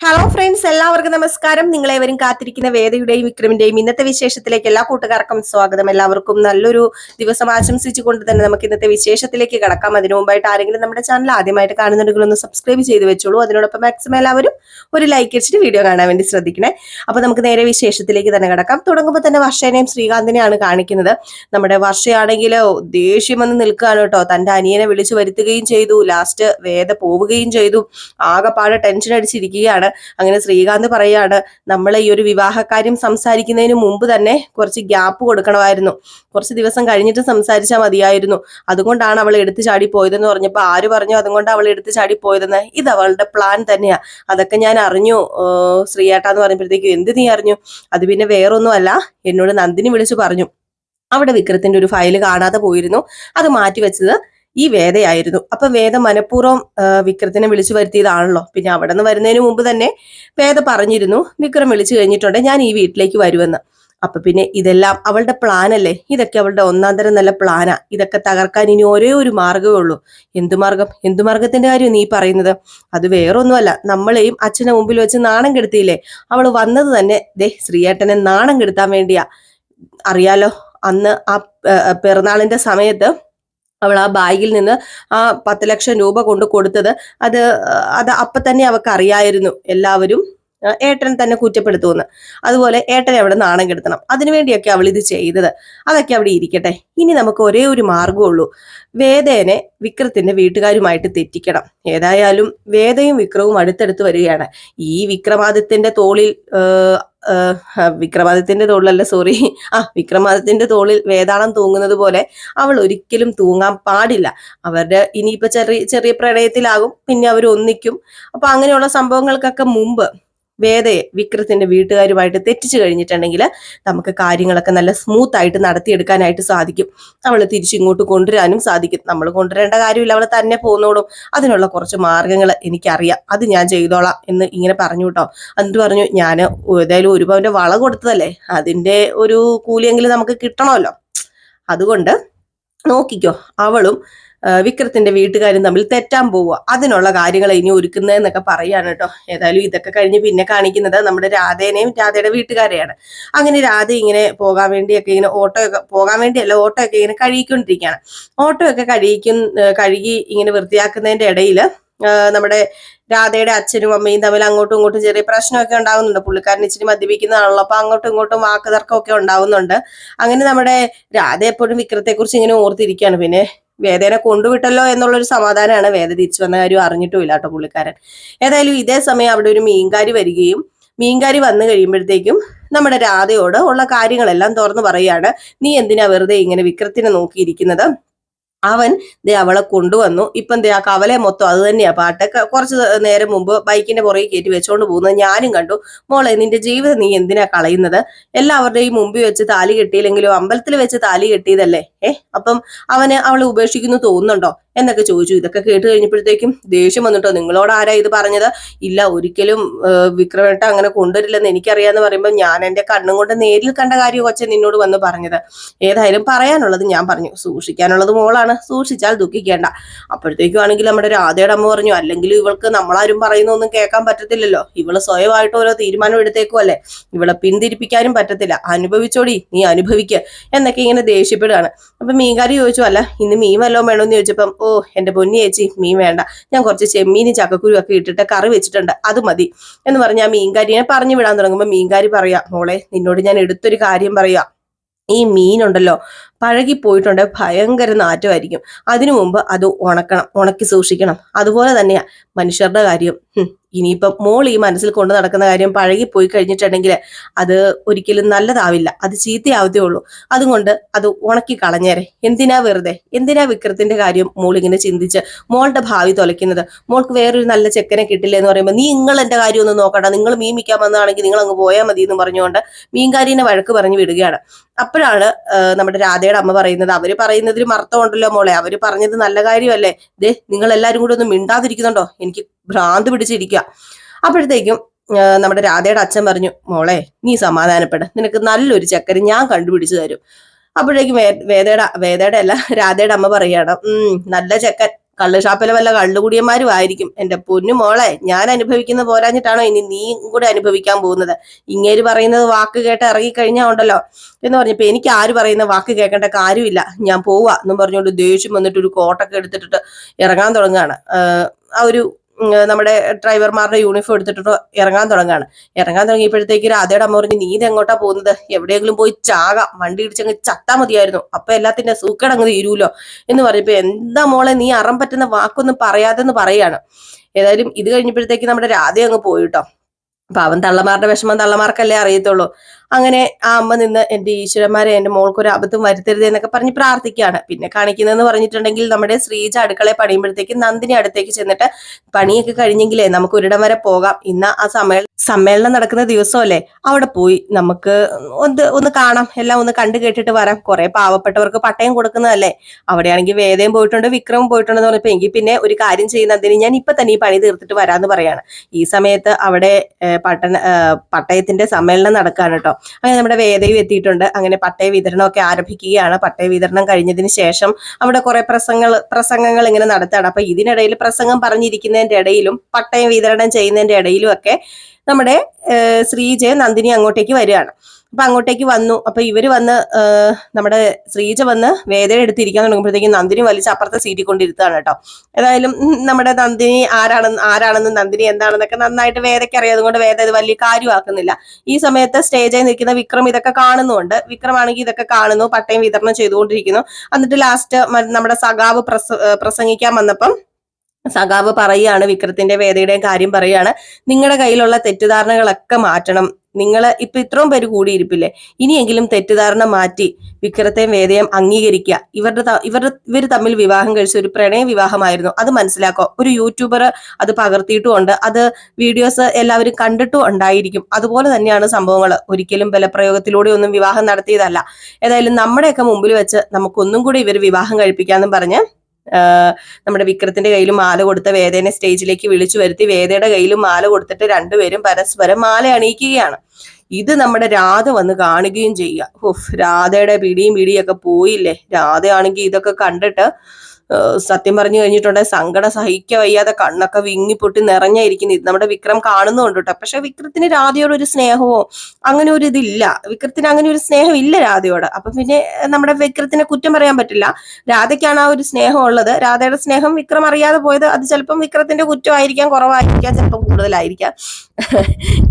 Hello friends എല്ലാവർക്കും നമസ്കാരം. നിങ്ങളേവരും കാത്തിരിക്കുന്ന വേദയുടെയും വിക്രമിന്റെയും ഇന്നത്തെ വിശേഷത്തിലേക്ക് എല്ലാ കൂട്ടുകാർക്കും സ്വാഗതം. എല്ലാവർക്കും നല്ലൊരു ദിവസം ആശംസിച്ചുകൊണ്ട് തന്നെ നമുക്ക് ഇന്നത്തെ വിശേഷത്തിലേക്ക് കടക്കാം. അതിനു മുമ്പായിട്ട് ആരെങ്കിലും നമ്മുടെ ചാനൽ ആദ്യമായിട്ട് കാണുന്നുണ്ടെങ്കിൽ ഒന്ന് സബ്സ്ക്രൈബ് ചെയ്ത് വെച്ചോളൂ. അതിനോടൊപ്പം മാക്സിമം എല്ലാവരും ഒരു ലൈക്ക് അടിച്ചിട്ട് വീഡിയോ കാണാൻ വേണ്ടി ശ്രദ്ധിക്കണേ. അപ്പൊ നമുക്ക് നേരെ വിശേഷത്തിലേക്ക് തന്നെ കടക്കാം. തുടങ്ങുമ്പോൾ തന്നെ വർഷേനെയും ശ്രീകാന്തിനെയാണ് കാണിക്കുന്നത്. നമ്മുടെ വർഷയാണെങ്കിൽ ദേഷ്യം വന്ന് നിൽക്കുകയാണ് കേട്ടോ. തന്റെ അനിയനെ വിളിച്ചു വരുത്തുകയും ചെയ്തു. ലാസ്റ്റ് വേദ പോവുകയും ചെയ്തു. ആകെപ്പാടെ ടെൻഷൻ അടിച്ചിരിക്കുകയാണ്. അങ്ങനെ ശ്രീകാന്ത് പറയാണ് നമ്മൾ ഈ ഒരു വിവാഹകാര്യം സംസാരിക്കുന്നതിന് മുമ്പ് തന്നെ കുറച്ച് ഗ്യാപ്പ് കൊടുക്കണമായിരുന്നു. കുറച്ച് ദിവസം കഴിഞ്ഞിട്ട് സംസാരിച്ചാൽ മതിയായിരുന്നു. അതുകൊണ്ടാണ് അവൾ എടുത്തു ചാടി പോയതെന്ന് പറഞ്ഞപ്പോൾ ആര് പറഞ്ഞു അതുകൊണ്ട് അവൾ എടുത്തു ചാടി പോയതെന്ന്? ഇത് അവളുടെ പ്ലാൻ തന്നെയാണ് അതൊക്കെ ഞാൻ അറിഞ്ഞു ശ്രീയേട്ടാന്ന് പറയുമ്പോഴത്തേക്കും എന്ത് നീ അറിഞ്ഞു? അത് പിന്നെ വേറൊന്നുമല്ല എന്നോട് നന്ദിനി വിളിച്ചു പറഞ്ഞു. അവിടെ വിക്രത്തിന്റെ ഒരു ഫയൽ കാണാതെ പോയിരുന്നു. അത് മാറ്റിവെച്ചത് ഈ വേദയായിരുന്നു. അപ്പൊ വേദ മനഃപൂർവം വിക്രത്തിനെ വിളിച്ചു വരുത്തിയതാണല്ലോ. പിന്നെ അവിടെ നിന്ന് വരുന്നതിന് മുമ്പ് തന്നെ വേദ പറഞ്ഞിരുന്നു വിക്രം വിളിച്ചു കഴിഞ്ഞിട്ടുണ്ട് ഞാൻ ഈ വീട്ടിലേക്ക് വരുമെന്ന്. അപ്പൊ പിന്നെ ഇതെല്ലാം അവളുടെ പ്ലാൻ അല്ലേ? ഇതൊക്കെ അവളുടെ ഒന്നാം തരം നല്ല പ്ലാനാ ഇതൊക്കെ തകർക്കാൻ ഇനി ഒരേ ഒരു മാർഗമേ ഉള്ളൂ. എന്തു മാർഗം എന്തു മാർഗത്തിന്റെ കാര്യം നീ പറയുന്നത്? അത് വേറൊന്നുമല്ല. നമ്മളെയും അച്ഛനെ മുമ്പിൽ വെച്ച് നാണം കെടുത്തിയില്ലേ? അവൾ വന്നത് തന്നെ ദേ ശ്രീയേട്ടനെ നാണം കെടുത്താൻ വേണ്ടിയാ. അറിയാലോ അന്ന് ആ പിറന്നാളിന്റെ സമയത്ത് അവൾ ആ ബാഗിൽ നിന്ന് ആ പത്ത് ലക്ഷം രൂപ കൊണ്ട് കൊടുത്തത് അത് അത് അപ്പൊ തന്നെ അവൾക്ക് അറിയായിരുന്നു എല്ലാവരും ഏട്ടൻ തന്നെ കുറ്റപ്പെടുത്തുമെന്ന്. അതുപോലെ ഏട്ടൻ അവിടെ നാണം കെടുത്തണം. അതിനുവേണ്ടിയൊക്കെ അവൾ ഇത് ചെയ്തത്. അതൊക്കെ അവിടെ ഇരിക്കട്ടെ. ഇനി നമുക്ക് ഒരേ ഒരു മാർഗമുള്ളൂ വേദേനെ വിക്രത്തിന്റെ വീട്ടുകാരുമായിട്ട് തെറ്റിക്കണം. ഏതായാലും വേദയും വിക്രവും അടുത്തടുത്ത് വരികയാണ്. ഈ വിക്രമാദിത്യന്റെ തോളിൽ വിക്രമാദിത്യന്റെ തോളിലല്ല സോറി ആ വിക്രമാദിത്യന്റെ തോളിൽ വേതാളം തൂങ്ങുന്നത് പോലെ അവൾ ഒരിക്കലും തൂങ്ങാൻ പാടില്ല. അവരുടെ ഇനിയിപ്പോ ചെറിയ ചെറിയ പ്രണയത്തിലാകും പിന്നെ അവർ ഒന്നിക്കും അപ്പൊ അങ്ങനെയുള്ള സംഭവങ്ങൾക്കൊക്കെ മുമ്പ് വേദയെ വിക്രത്തിന്റെ വീട്ടുകാരുമായിട്ട് തെറ്റിച്ചു കഴിഞ്ഞിട്ടുണ്ടെങ്കിൽ നമുക്ക് കാര്യങ്ങളൊക്കെ നല്ല സ്മൂത്ത് ആയിട്ട് നടത്തിയെടുക്കാനായിട്ട് സാധിക്കും. അവളെ തിരിച്ചിങ്ങോട്ട് കൊണ്ടുവരാനും സാധിക്കും. നമ്മൾ കൊണ്ടുവരേണ്ട കാര്യമില്ല അവൾ തന്നെ പോന്നോളും. അതിനുള്ള കുറച്ച് മാർഗങ്ങൾ എനിക്കറിയാം. അത് ഞാൻ ചെയ്തോളാം എന്ന് ഇങ്ങനെ പറഞ്ഞു കേട്ടോ. എന്നിട്ട് പറഞ്ഞു ഞാൻ ഏതായാലും ഒരു പവന്റെ വള കൊടുത്തതല്ലേ? അതിന്റെ ഒരു കൂലിയെങ്കിലും നമുക്ക് കിട്ടണമല്ലോ. അതുകൊണ്ട് നോക്കിക്കോ അവളും വിക്രത്തിന്റെ വീട്ടുകാരും തമ്മിൽ തെറ്റാൻ പോവുക. അതിനുള്ള കാര്യങ്ങൾ ഇനി ഒരുക്കുന്നതെന്നൊക്കെ പറയാണ് കേട്ടോ. ഏതായാലും ഇതൊക്കെ കഴിഞ്ഞ് പിന്നെ കാണിക്കുന്നത് നമ്മുടെ രാധേനെയും രാധയുടെ വീട്ടുകാരെയാണ്. അങ്ങനെ രാധ ഇങ്ങനെ പോകാൻ വേണ്ടിയൊക്കെ ഇങ്ങനെ ഓട്ടോ ഒക്കെ പോകാൻ വേണ്ടിയല്ല ഓട്ടോ ഒക്കെ ഇങ്ങനെ കഴുകിക്കൊണ്ടിരിക്കുകയാണ്. ഓട്ടോ ഒക്കെ കഴുകിക്കും കഴുകി ഇങ്ങനെ വൃത്തിയാക്കുന്നതിന്റെ ഇടയിൽ നമ്മുടെ രാധയുടെ അച്ഛനും അമ്മയും തമ്മിൽ അങ്ങോട്ടും ഇങ്ങോട്ടും ചെറിയ പ്രശ്നമൊക്കെ ഉണ്ടാകുന്നുണ്ട് പുള്ളിക്കാരൻ ഇച്ചിരി മദ്യപിക്കുന്നതാണല്ലോ അപ്പൊ അങ്ങോട്ടും ഇങ്ങോട്ടും വാക്ക് തർക്കമൊക്കെ ഉണ്ടാവുന്നുണ്ട്. അങ്ങനെ നമ്മുടെ രാധ എപ്പോഴും വിക്രത്തെക്കുറിച്ച് ഇങ്ങനെ ഓർത്തിരിക്കുകയാണ്. പിന്നെ വേദനെ കൊണ്ടുവിട്ടല്ലോ എന്നുള്ളൊരു സമാധാനമാണ് വേദ തിരിച്ചു വന്ന കാര്യം അറിഞ്ഞിട്ടുമില്ല കേട്ടോ പുള്ളിക്കാരൻ. ഏതായാലും ഇതേ സമയം അവിടെ ഒരു മീൻകാരി വരികയും മീൻകാരി വന്നു കഴിയുമ്പോഴത്തേക്കും നമ്മുടെ രാധയോട് ഉള്ള കാര്യങ്ങളെല്ലാം തുറന്നു പറയാണ് നീ എന്തിനാ വെറുതെ ഇങ്ങനെ വിക്രത്തിനെ നോക്കിയിരിക്കുന്നത്? അവൻ ദേ അവളെ കൊണ്ടുവന്നു. ഇപ്പം ദേ ആ കവലെ മൊത്തം അത് തന്നെയാ പാട്ട്. കുറച്ച് നേരം മുമ്പ് ബൈക്കിന്റെ പുറകെ കയറ്റി വെച്ചോണ്ട് പോകുന്നത് ഞാനും കണ്ടു. മോളെ നിന്റെ ജീവിതം നീ എന്തിനാ കളയുന്നത്? എല്ലാവരുടെയും മുമ്പിൽ വെച്ച് താലി കെട്ടിയില്ലെങ്കിലും അമ്പലത്തിൽ വെച്ച് താലി കെട്ടിയതല്ലേ? ഏഹ് അപ്പം അവന് അവളെ ഉപേക്ഷിക്കുന്നു തോന്നുന്നുണ്ടോ? എന്നൊക്കെ ചോദിച്ചു. ഇതൊക്കെ കേട്ട് കഴിഞ്ഞപ്പോഴത്തേക്കും ദേഷ്യം വന്നിട്ടോ? നിങ്ങളോട് ആരാ ഇത് പറഞ്ഞത്? ഇല്ല ഒരിക്കലും വിക്രമേട്ട അങ്ങനെ കൊണ്ടുവരില്ലെന്ന് എനിക്കറിയാന്ന് പറയുമ്പോൾ ഞാൻ എന്റെ കണ്ണും കൊണ്ട് നേരിൽ കണ്ട കാര്യം കൊച്ചെ നിന്നോട് വന്ന് പറഞ്ഞത്. ഏതായാലും പറയാനുള്ളത് ഞാൻ പറഞ്ഞു. സൂക്ഷിക്കാനുള്ളത് മോളാണ്. സൂക്ഷിച്ചാൽ ദുഃഖിക്കേണ്ട. അപ്പോഴത്തേക്കും ആണെങ്കിൽ നമ്മുടെ രാധയുടെ അമ്മ പറഞ്ഞു അല്ലെങ്കിൽ ഇവൾക്ക് നമ്മളാരും പറയുന്നൊന്നും കേൾക്കാൻ പറ്റത്തില്ലല്ലോ. ഇവൾ സ്വയമായിട്ട് ഓരോ തീരുമാനം എടുത്തേക്കുമല്ലേ ഇവളെ പിന്തിരിപ്പിക്കാനും പറ്റത്തില്ല. അനുഭവിച്ചോടി നീ അനുഭവിക്ക. എന്നൊക്കെ ഇങ്ങനെ ദേഷ്യപ്പെടുകയാണ്. അപ്പൊ മീൻകാരി ചോദിച്ചു അല്ല ഇന്ന് മീൻ വല്ലതും വേണമെന്ന് ചോദിച്ചപ്പം ഓ എന്റെ പൊന്നി ചേച്ചി മീൻ വേണ്ട. ഞാൻ കുറച്ച് ചെമ്മീനും ചക്കക്കുരു ഒക്കെ ഇട്ടിട്ട് കറി വെച്ചിട്ടുണ്ട്. അത് മതി. എന്ന് പറഞ്ഞ് ആ മീൻകാരിനെ പറഞ്ഞു വിടാൻ തുടങ്ങുമ്പോൾ മീൻകാരി പറയാ മോളെ നിന്നോട് ഞാൻ എടുത്തൊരു കാര്യം പറയാ. ഈ മീനുണ്ടല്ലോ പഴകി പോയിട്ടുണ്ട് ഭയങ്കര നാറ്റമായിരിക്കും. അതിനു മുമ്പ് അത് ഉണക്കണം ഉണക്കി സൂക്ഷിക്കണം. അതുപോലെ തന്നെയാ മനുഷ്യരുടെ കാര്യം. ഇനിയിപ്പം മോൾ ഈ മനസ്സിൽ കൊണ്ടു നടക്കുന്ന കാര്യം പഴകി പോയി കഴിഞ്ഞിട്ടുണ്ടെങ്കിൽ അത് ഒരിക്കലും നല്ലതാവില്ല. അത് ചീത്തയാവത്തേ ഉള്ളൂ. അതുകൊണ്ട് അത് ഉണക്കി കളഞ്ഞേരെ. എന്തിനാ വെറുതെ? എന്തിനാ വിക്രത്തിന്റെ കാര്യം മോൾ ഇങ്ങനെ ചിന്തിച്ച് മോളുടെ ഭാവി തൊലയ്ക്കുന്നത്? മോൾക്ക് വേറൊരു നല്ല ചെക്കനെ കിട്ടില്ല എന്ന് പറയുമ്പോൾ നീ നിങ്ങൾ എന്റെ കാര്യം ഒന്ന് നോക്കണ്ട നിങ്ങൾ മീൻ വിൽക്കാൻ വന്നതാണെങ്കിൽ നിങ്ങൾ അങ്ങ് പോയാൽ മതി എന്ന് പറഞ്ഞുകൊണ്ട് മീൻകാരീനെ വഴക്ക് പറഞ്ഞു വിടുകയാണ്. അപ്പോഴാണ് നമ്മുടെ രാധയുടെ അമ്മ പറയുന്നത്. അവർ പറയുന്നതിൽ മർത്തമുണ്ടല്ലോ മോളെ. അവർ പറഞ്ഞത് നല്ല കാര്യമല്ലേ? ദേ നിങ്ങൾ എല്ലാവരും കൂടി ഒന്ന് മിണ്ടാതിരിക്കുന്നുണ്ടോ? എനിക്ക് ഭ്രാന്ത് പിടിച്ചിരിക്കുക അപ്പോഴത്തേക്കും നമ്മുടെ രാധയുടെ അച്ഛൻ പറഞ്ഞു മോളെ നീ സമാധാനപ്പെട. നിനക്ക് നല്ലൊരു ചക്കര ഞാൻ കണ്ടുപിടിച്ചു തരും. അപ്പോഴേക്കും വേദയുടെ വേദയുടെ അല്ല രാധയുടെ അമ്മ പറയാണ് ഉം നല്ല ചെക്കൻ. കള്ളുഷാപ്പിലെ വല്ല കള്ളുകുടിയന്മാരും ആയിരിക്കും. എന്റെ പൊന്നു മോളെ ഞാൻ അനുഭവിക്കുന്ന പോരാഞ്ഞിട്ടാണോ ഇനി നീ കൂടെ അനുഭവിക്കാൻ പോകുന്നത്? ഇങ്ങേര് പറയുന്നത് വാക്ക് കേട്ട് ഇറങ്ങിക്കഴിഞ്ഞാൽ ഉണ്ടല്ലോ. എന്ന് പറഞ്ഞപ്പോ എനിക്ക് ആര് പറയുന്ന വാക്ക് കേൾക്കേണ്ട കാര്യമില്ല. ഞാൻ പോവാ. എന്നും പറഞ്ഞുകൊണ്ട് ദേഷ്യം വന്നിട്ട് ഒരു കോട്ടൊക്കെ എടുത്തിട്ട് ഇറങ്ങാൻ തുടങ്ങുകയാണ്. ആ ഒരു നമ്മുടെ ഡ്രൈവർമാരുടെ യൂണിഫോം എടുത്തിട്ട് ഇറങ്ങാൻ തുടങ്ങാണ്. ഇറങ്ങാൻ തുടങ്ങിയപ്പോഴത്തേക്ക് രാധയുടെ അമ്മ പറഞ്ഞു നീ ഇതെങ്ങോട്ടാ പോകുന്നത്? എവിടെയെങ്കിലും പോയി ചാകാം. വണ്ടി ഇടിച്ചങ്ങ് ചത്താ മതിയായിരുന്നു. അപ്പൊ എല്ലാത്തിന്റെ സൂക്കേട് അങ്ങ് തീരൂലോ? എന്ന് പറഞ്ഞപ്പോ എന്താ മോളെ നീ അറം പറ്റുന്ന വാക്കൊന്നും പറയാതെന്ന് പറയാണ് ഏതായാലും ഇത് കഴിഞ്ഞപ്പോഴത്തേക്ക് നമ്മുടെ രാധ അങ്ങ് പോയിട്ടോ അവൻ തള്ളമാരുടെ വിഷമം തള്ളമാർക്കല്ലേ അറിയത്തുള്ളൂ. അങ്ങനെ ആ അമ്മ നിന്ന് എന്റെ ഈശ്വരന്മാരെ എന്റെ മോൾക്ക് ഒരു അബദ്ധം വരുത്തരുത് എന്നൊക്കെ പറഞ്ഞ് പ്രാർത്ഥിക്കുകയാണ്. പിന്നെ കാണിക്കുന്നതെന്ന് പറഞ്ഞിട്ടുണ്ടെങ്കിൽ നമ്മുടെ ശ്രീജ അടുക്കളയെ പണിയുമ്പോഴത്തേക്ക് നന്ദിനി അടുത്തേക്ക് ചെന്നിട്ട് പണിയൊക്കെ കഴിഞ്ഞെങ്കിലേ നമുക്ക് ഒരിടം വരെ പോകാം. ഇന്ന് ആ സമ്മേളനം സമ്മേളനം നടക്കുന്ന ദിവസമല്ലേ? അവിടെ പോയി നമുക്ക് ഒന്ന് ഒന്ന് കാണാം. എല്ലാം ഒന്ന് കണ്ടു കേട്ടിട്ട് വരാം. കുറെ പാവപ്പെട്ടവർക്ക് പട്ടയം കൊടുക്കുന്നതല്ലേ? അവിടെയാണെങ്കിൽ വേദയും പോയിട്ടുണ്ട് വിക്രമും പോയിട്ടുണ്ടെന്ന് പറഞ്ഞപ്പോ എങ്കിൽ പിന്നെ ഒരു കാര്യം ചെയ്യുന്നതിന് ഞാൻ ഇപ്പൊ തന്നെ ഈ പണി തീർത്തിട്ട് വരാന്ന് പറയാണ്. ഈ സമയത്ത് അവിടെ പട്ടണ പട്ടയത്തിന്റെ സമ്മേളനം നടക്കുകയാണ് കേട്ടോ. അങ്ങനെ നമ്മുടെ വേദയും എത്തിയിട്ടുണ്ട്. അങ്ങനെ പട്ടയ വിതരണമൊക്കെ ആരംഭിക്കുകയാണ്. പട്ടയ വിതരണം കഴിഞ്ഞതിന് ശേഷം അവിടെ കുറെ പ്രസംഗങ്ങൾ പ്രസംഗങ്ങൾ ഇങ്ങനെ നടത്തുകയാണ് അപ്പൊ ഇതിനിടയിൽ പ്രസംഗം പറഞ്ഞിരിക്കുന്നതിന്റെ ഇടയിലും പട്ടയം വിതരണം ചെയ്യുന്നതിന്റെ ഇടയിലും ഒക്കെ നമ്മുടെ ശ്രീജയ ശ്രീജ നന്ദിനി അങ്ങോട്ടേക്ക് വരികയാണ്. അപ്പൊ അങ്ങോട്ടേക്ക് വന്നു. അപ്പൊ ഇവർ വന്ന് നമ്മുടെ ശ്രീജ വന്ന് വേദന എടുത്തിരിക്കാൻ തുടങ്ങുമ്പോഴത്തേക്കും നന്ദിനി വലിച്ച് അപ്പുറത്തെ സീറ്റിൽ കൊണ്ടിരുത്താണ് കേട്ടോ. ഏതായാലും നമ്മുടെ നന്ദിനി ആരാണെന്ന് ആരാണെന്ന് നന്ദിനി എന്താണെന്നൊക്കെ നന്നായിട്ട് വേദയ്ക്ക് അറിയാം. അതുകൊണ്ട് വേദ ഇത് വലിയ കാര്യമാക്കുന്നില്ല. ഈ സമയത്ത് സ്റ്റേജിൽ നിൽക്കുന്ന വിക്രം ഇതൊക്കെ കാണുന്നുണ്ട്. വിക്രം ആണെങ്കിൽ ഇതൊക്കെ കാണുന്നു. പട്ടയം വിതരണം ചെയ്തുകൊണ്ടിരിക്കുന്നു. എന്നിട്ട് ലാസ്റ്റ് നമ്മുടെ സഖാവ് പ്രസ പ്രസംഗിക്കാൻ വന്നപ്പം സഖാവ് പറയുകയാണ് വിക്രത്തിന്റെ വേദയുടെയും കാര്യം പറയുകയാണ് നിങ്ങളുടെ കയ്യിലുള്ള തെറ്റിദ്ധാരണകളൊക്കെ മാറ്റണം. നിങ്ങൾ ഇപ്പൊ ഇത്രയും പേര് കൂടിയിരിപ്പില്ലേ? ഇനിയെങ്കിലും തെറ്റിദ്ധാരണ മാറ്റി വിക്രത്തെയും വേദയും അംഗീകരിക്കുക. ഇവരുടെ ഇവരുടെ ഇവർ തമ്മിൽ വിവാഹം കഴിച്ച ഒരു പ്രണയ വിവാഹമായിരുന്നു. അത് മനസ്സിലാക്കോ. ഒരു യൂട്യൂബർ അത് പകർത്തിയിട്ടുമുണ്ട്. അത് വീഡിയോസ് എല്ലാവരും കണ്ടിട്ടും ഉണ്ടായിരിക്കും. അതുപോലെ തന്നെയാണ് സംഭവങ്ങൾ ഒരിക്കലും ബലപ്രയോഗത്തിലൂടെ ഒന്നും വിവാഹം നടത്തിയതല്ല. ഏതായാലും നമ്മുടെയൊക്കെ മുമ്പിൽ വെച്ച് നമുക്കൊന്നും കൂടി ഇവർ വിവാഹം കഴിപ്പിക്കാന്നും പറഞ്ഞ് നമ്മുടെ വിക്രത്തിന്റെ കയ്യിൽ മാല കൊടുത്ത വേദേനെ സ്റ്റേജിലേക്ക് വിളിച്ചു വരുത്തി വേദയുടെ കയ്യിലും മാല കൊടുത്തിട്ട് രണ്ടുപേരും പരസ്പരം മാല അണിയിക്കുകയാണ്. ഇത് നമ്മുടെ രാധ വന്ന് കാണുകയും ചെയ്യുക. ഓഫ് രാധയുടെ പിടിയും പിടിയും ഒക്കെ പോയില്ലേ? രാധയാണെങ്കിൽ ഇതൊക്കെ കണ്ടിട്ട് സത്യം പറഞ്ഞു കഴിഞ്ഞിട്ടുണ്ടെങ്കിൽ സങ്കടം സഹിക്ക വയ്യാതെ കണ്ണൊക്കെ വിങ്ങി പൊട്ടി നിറഞ്ഞായിരിക്കുന്നു. ഇത് നമ്മുടെ വിക്രം കാണുന്നുണ്ട് കേട്ടോ. പക്ഷെ വിക്രത്തിന് രാധയോട് ഒരു സ്നേഹമോ അങ്ങനെ ഒരു ഇതില്ല. വിക്രത്തിന് അങ്ങനെ ഒരു സ്നേഹം ഇല്ല രാധയോട്. അപ്പൊ പിന്നെ നമ്മുടെ വിക്രത്തിനെ കുറ്റം പറയാൻ പറ്റില്ല. രാധയ്ക്കാണ് ആ ഒരു സ്നേഹം ഉള്ളത്. രാധയുടെ സ്നേഹം വിക്രം അറിയാതെ പോയത് അത് ചിലപ്പം വിക്രത്തിന്റെ കുറ്റമായിരിക്കാം കുറവായിരിക്കാം ചിലപ്പം കൂടുതലായിരിക്കാം.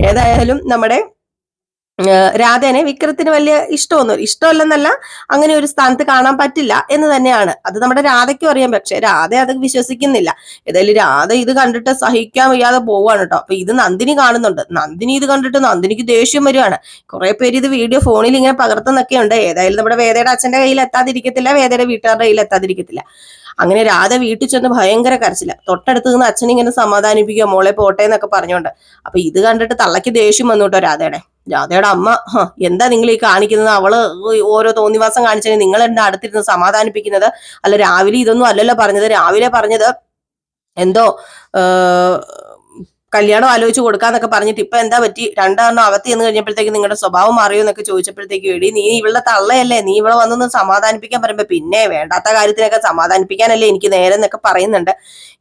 ഏതായാലും നമ്മുടെ രാധേനെ വിക്രത്തിന് വലിയ ഇഷ്ടമൊന്നും ഇഷ്ടമല്ലെന്നല്ല അങ്ങനെ ഒരു സ്ഥാനത്ത് കാണാൻ പറ്റില്ല എന്ന് തന്നെയാണ്. അത് നമ്മുടെ രാധയ്ക്കും അറിയാം. പക്ഷെ രാധ അത് വിശ്വസിക്കുന്നില്ല. ഏതായാലും രാധ ഇത് കണ്ടിട്ട് സഹിക്കാൻ വയ്യാതെ പോവാണ് കേട്ടോ. അപ്പൊ ഇത് നന്ദിനി കാണുന്നുണ്ട്. നന്ദിനി ഇത് കണ്ടിട്ട് നന്ദിനിക്ക് ദേഷ്യം വരുവാണ്. കുറെ പേര് ഇത് വീഡിയോ ഫോണിൽ ഇങ്ങനെ പകർത്തുന്നൊക്കെ ഉണ്ട്. ഏതായാലും നമ്മുടെ വേദയുടെ അച്ഛന്റെ കയ്യിൽ എത്താതിരിക്കത്തില്ല വേദയുടെ വീട്ടുകാരുടെ കയ്യിൽ എത്താതിരിക്കത്തില്ല. അങ്ങനെ രാധ വീട്ടിൽ ചെന്ന് ഭയങ്കര കരച്ചില്ല തൊട്ടടുത്ത് നിന്ന് അച്ഛൻ ഇങ്ങനെ സമാധാനിപ്പിക്കുക മോളെ പോട്ടെ എന്നൊക്കെ പറഞ്ഞുകൊണ്ട്. അപ്പൊ ഇത് കണ്ടിട്ട് തള്ളക്ക് ദേഷ്യം വന്നു കേട്ടോ രാധയുടെ. രാധയുടെ അമ്മ എന്താ നിങ്ങൾ ഈ കാണിക്കുന്നത്? അവൾ ഓരോ തോന്നിവാസം കാണിച്ചതിന് നിങ്ങൾ എന്റെ അടുത്തിരുന്ന് സമാധാനിപ്പിക്കുന്നത്? അല്ല രാവിലെ ഇതൊന്നും അല്ലല്ലോ പറഞ്ഞത്. രാവിലെ പറഞ്ഞത് എന്തോ കല്യാണം ആലോചിച്ച് കൊടുക്കാന്നൊക്കെ പറഞ്ഞിട്ട് ഇപ്പൊ എന്താ പറ്റി? രണ്ടെണ്ണം അകത്ത് എന്ന് കഴിഞ്ഞപ്പോഴത്തേക്ക് നിങ്ങളുടെ സ്വഭാവം മാറിയോ എന്നൊക്കെ ചോദിച്ചപ്പോഴത്തേക്ക് എടി നീ ഇവളുടെ തള്ളയല്ലേ? നീ ഇവളെ വന്നൊന്ന് സമാധാനിപ്പിക്കാൻ പറയുമ്പോ പിന്നെ വേണ്ടാത്ത കാര്യത്തിനൊക്കെ സമാധാനിപ്പിക്കാനല്ലേ എനിക്ക് നേരെ എന്നൊക്കെ പറയുന്നുണ്ട്.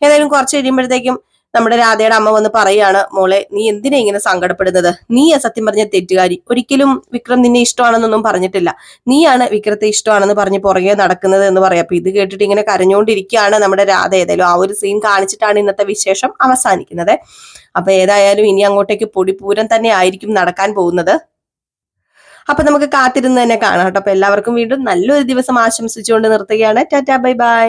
ഏതായാലും കുറച്ച് കഴിയുമ്പോഴത്തേക്കും നമ്മുടെ രാധയുടെ അമ്മ വന്ന് പറയാണ് മോളെ നീ എന്തിനാ ഇങ്ങനെ സങ്കടപ്പെടുന്നത്? നീയാ സത്യം പറഞ്ഞ തെറ്റുകാരി. ഒരിക്കലും വിക്രം നിന്നെ ഇഷ്ടമാണെന്നൊന്നും പറഞ്ഞിട്ടില്ല. നീയാണ് വിക്രത്തെ ഇഷ്ടമാണെന്ന് പറഞ്ഞ് പുറകെ നടക്കുന്നത് എന്ന് പറയാം. അപ്പൊ ഇത് കേട്ടിട്ട് ഇങ്ങനെ കരഞ്ഞുകൊണ്ടിരിക്കുകയാണ് നമ്മുടെ രാധ. ഏതായാലും ആ ഒരു സീൻ കാണിച്ചിട്ടാണ് ഇന്നത്തെ വിശേഷം അവസാനിക്കുന്നത്. അപ്പൊ ഏതായാലും ഇനി അങ്ങോട്ടേക്ക് പൊടിപൂരം തന്നെ ആയിരിക്കും നടക്കാൻ പോകുന്നത്. അപ്പൊ നമുക്ക് കാത്തിരുന്ന് തന്നെ കാണാം കേട്ടോ. അപ്പൊ എല്ലാവർക്കും വീണ്ടും നല്ലൊരു ദിവസം ആശംസിച്ചുകൊണ്ട് നിർത്തുകയാണ്. Tata bye bye.